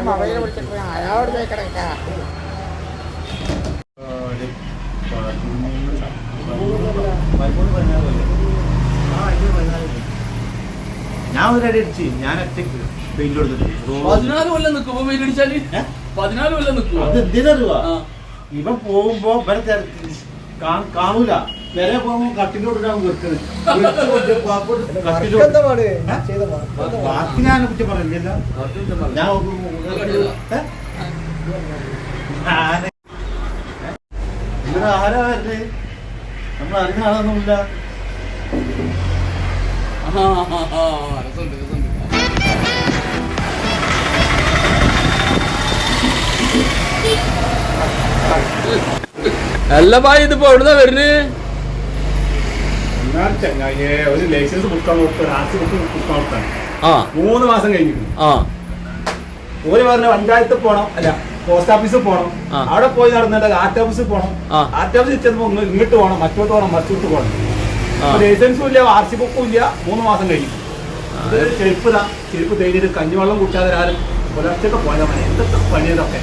ഞാൻ മൊബൈൽ വിളിച്ചിട്ട് പോയി അയാളോട് ചോദിക്കണേ ഞാൻ ഒരു അടി അടിച്ച് ഞാൻ ഒറ്റയ്ക്ക് പെയിന്റ് കൊടുത്തിട്ട് പതിനാല് കൊല്ലം നിൽക്കുമ്പോ വെയിൽ അടിച്ചാൽ? പതിനാല് കൊല്ലം നിൽക്കുവോ? അത് എന്തിനറിയുവാ ആ. ഇവൻ പോകുമ്പോ ഇവരെ കാണൂല. വരെ പോകുമ്പോ കട്ടിന്റെ കൊടുക്കാൻ വെക്കുന്നത് ബാക്കി ഞാൻ കുറ്റം പറഞ്ഞില്ല ഞാൻ ആരാ വരുന്നത് നമ്മൾ ആളൊന്നുമില്ല രസമുണ്ട്, രസമുണ്ട്. അല്ല ഭായി ഇതിപ്പോ എവിടുന്നാ വരുന്നത് ഒരു ലൈസൻസ് കൊടുത്ത് ആർസി കൊടുത്താണ് ആ. മൂന്ന് മാസം കഴിഞ്ഞു. ആ. ഓര് പറഞ്ഞ പഞ്ചായത്ത് പോണം അല്ല പോസ്റ്റ് ഓഫീസിൽ പോണം. അവിടെ പോയി നടന്നിട്ട് ആർട്ട് ഓഫീസിൽ പോണം. ആർട്ട് ആർ ഓഫീസിൽ ചെന്നപ്പോ ഇങ്ങോട്ട് പോകണം മറ്റോട്ട് പോകണം മറ്റോട്ട് പോകണം ആ. ലൈസൻസും ഇല്ല ആർ സി ബുക്കും ഇല്ല മൂന്ന് മാസം കഴിഞ്ഞു. ചെരുപ്പ് ഇതാ. ചെരുപ്പ് തേടിയിട്ട് കഞ്ഞിവെള്ളം കുടിക്കാതെ ആരും പുലർച്ചൊക്കെ പോയാൽ മതി എന്തൊക്കെ പണിയതൊക്കെ